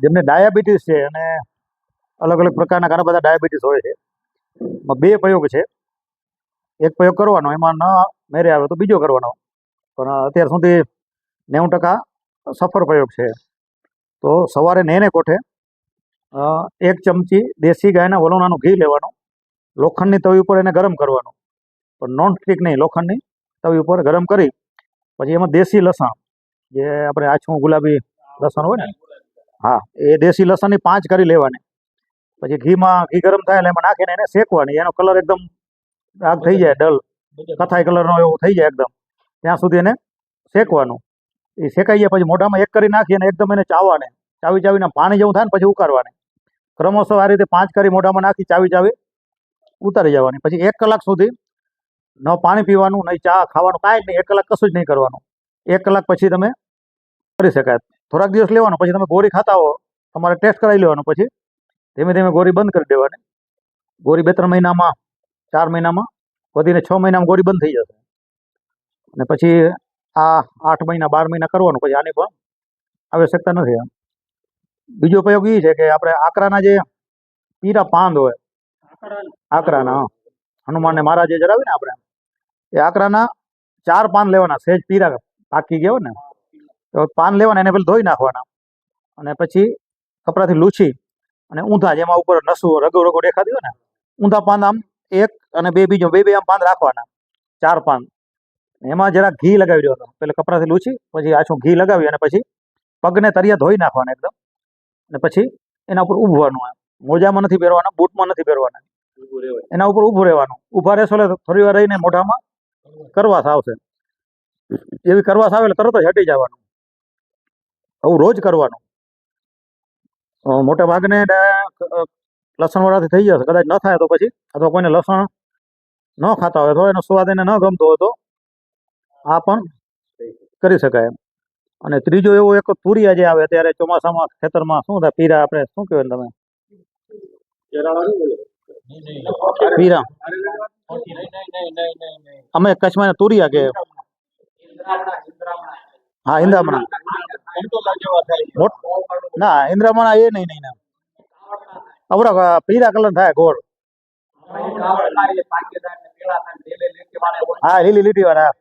જેમને ડાયાબિટીસ છે અને અલગ અલગ પ્રકારના ઘણા બધા ડાયાબિટીસ હોય છે, એમાં બે પ્રયોગ છે. એક પ્રયોગ કરવાનો, એમાં ન મેરે આવે તો બીજો કરવાનો. પણ અત્યાર સુધી નેવું ટકા સફળ પ્રયોગ છે. તો સવારે નેને કોઠે એક ચમચી દેશી ગાયના વલોણાનું ઘી લેવાનું, લોખંડની તવી ઉપર એને ગરમ કરવાનું. પણ નોન સ્ટિક નહીં, લોખંડની તવી ઉપર ગરમ કરી, પછી એમાં દેશી લસણ, જે આપણે આછું ગુલાબી લસણ હોય ને હા એ દેશી લસણની પાંચ કરી લેવાની. પછી ઘીમાં ઘી ગરમ થાય એટલે એમાં નાખીને એને શેકવાની. એનો કલર એકદમ આગ થઈ જાય ડલ. કથાઈ કલરનો એવો થઈ જાય એકદમ. ત્યાં સુધી એને શેકવાનું. એ શેકાઈ જાય પછી મોઢામાં એક કરી નાખી અને એકદમ એને ચાવવાને. ચાવી ચાવીને પાણી જેવું થાય ને પછી ઉકારવાની ક્રમશઃ આ રીતે પાંચ કરી મોઢામાં નાખી ચાવી ચાવી ઉતારી જવાની. પછી એક કલાક સુધી ન પાણી પીવાનું નહીં ચા ખાવાનું કાંઈ જ નહીં. એક કલાક કશું જ નહીં કરવાનું. એક કલાક પછી તમે કરી શકાય. થોડાક દિવસ લેવાનો, પછી તમે ગોળી ખાતા હો, તમારે ટેસ્ટ કરાવી લેવાનો પછી. ધીમે ધીમે ગોળી બંધ કરી દેવાની. ગોળી બે ત્રણ મહિનામાં, ચાર મહિનામાં, વધીને છ મહિનામાં ગોળી બંધ થઈ જશે. અને પછી આ આઠ મહિના, બાર મહિના કરવાનું, પછી આની પણ આવશ્યકતા નથી એમ. બીજો ઉપયોગ એ છે કે આપણે આકરાના જે પીરા પાંદ હોય, આકરાના. હનુમાનને મહારાજે જરાવી ને આપણે, એ આકરાના ચાર પાન લેવાના, સહેજ પીરા પાકી ગયા ને. પાન લેવાના એને પેલા ધોઈ નાખવાના. અને પછી કપડાથી લૂછી અને ઊંધા જેમાં ઉપર નસું રગો રગો દેખાતી હોય ને ઊંધા પાન આમ એક અને બે બીજો બે બે આમ પાન રાખવાના ચાર પાન. એમાં જરા ઘી લગાવી દેવાનું પેલા કપડાથી લૂછી પછી આછું ઘી લગાવી અને પછી પગને તરિયા ધોઈ નાખવાના એકદમ. અને પછી એના ઉપર ઊભવાનું આમ. મોજામાં નથી પહેરવાના બૂટમાં નથી પહેરવાના. એના ઉપર ઊભું રહેવાનું. ઊભા રહેશો એટલે થોડી વાર રહીને મોઢામાં કરવાસ આવશે. એવી કરવાસ આવે એટલે તરત જ હટી જવાનું. આવું રોજ કરવાનું. મોટા ભાગને લસણ વાળાથી થઈ જશે. કદાચ ન થાય તો પછી, અથવા કોઈને લસણ ન ખાતા હોય તો એનો સ્વાદ એને ન ગમતો હોય તો આ પણ કરી શકાય એમ. અને ત્રીજો એવો એક તુરિયા જે આવે, અત્યારે ચોમાસામાં ખેતરમાં શું થાય? પીરા આપણે શું કહેવાય તમે? પીરા. અમે કચ્છમાં તુરિયા કે હા ઇન્દ્રામણા ના, ઇન્દ્રામણા એ નહીં નહીં, ના. આવડા પીરા કલર થાય, ગોળ. હા, લીલી લીટી વાળા.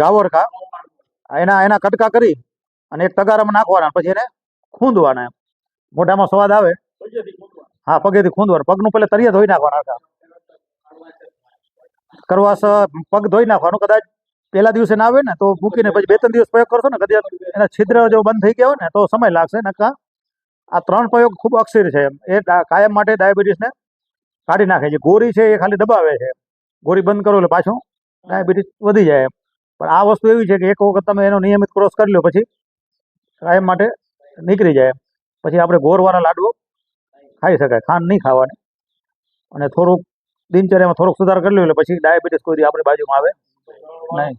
ગાવર કા. એના એના કટકા કરી અને એક તગારામાં નાખવાના, પછી એને ખૂંદવાના એમ. મોઢામાં સ્વાદ આવે. હા, પગેથી ખૂંદવાનું. પગનું પેલા તરિયા ધોઈ નાખવાના કરવાસ પગ ધોઈ નાખવાનું, કદાચ પહેલા દિવસે ના આવે ને, તો મૂકીને પછી બે ત્રણ દિવસ પ્રયોગ કરશો ને, કદાચ એના છિદ્ર જો બંધ થઈ ગયા હોય ને, તો સમય લાગશે. નકા આ ત્રણ પ્રયોગ ખૂબ અક્ષર છે. એમ એ કાયમ માટે ડાયાબિટીસને કાઢી નાખે છે. ગોરી છે એ ખાલી દબાવે છે. ગોરી બંધ કરો એટલે પાછું ડાયાબિટીસ વધી જાય. એમ પણ આ વસ્તુ એવી છે કે એક વખત તમે એનો નિયમિત ક્રોસ કરી લો, પછી કાયમ માટે નીકળી જાય. પછી આપણે ગોરવાળા લાડવો ખાઈ શકાય. ખાંડ નહીં ખાવાની. અને થોડુંક દિનચર્યામાં થોડોક સુધાર કરી લો એટલે પછી ડાયાબિટીસ કોઈ આપણી બાજુમાં આવે. નહીં.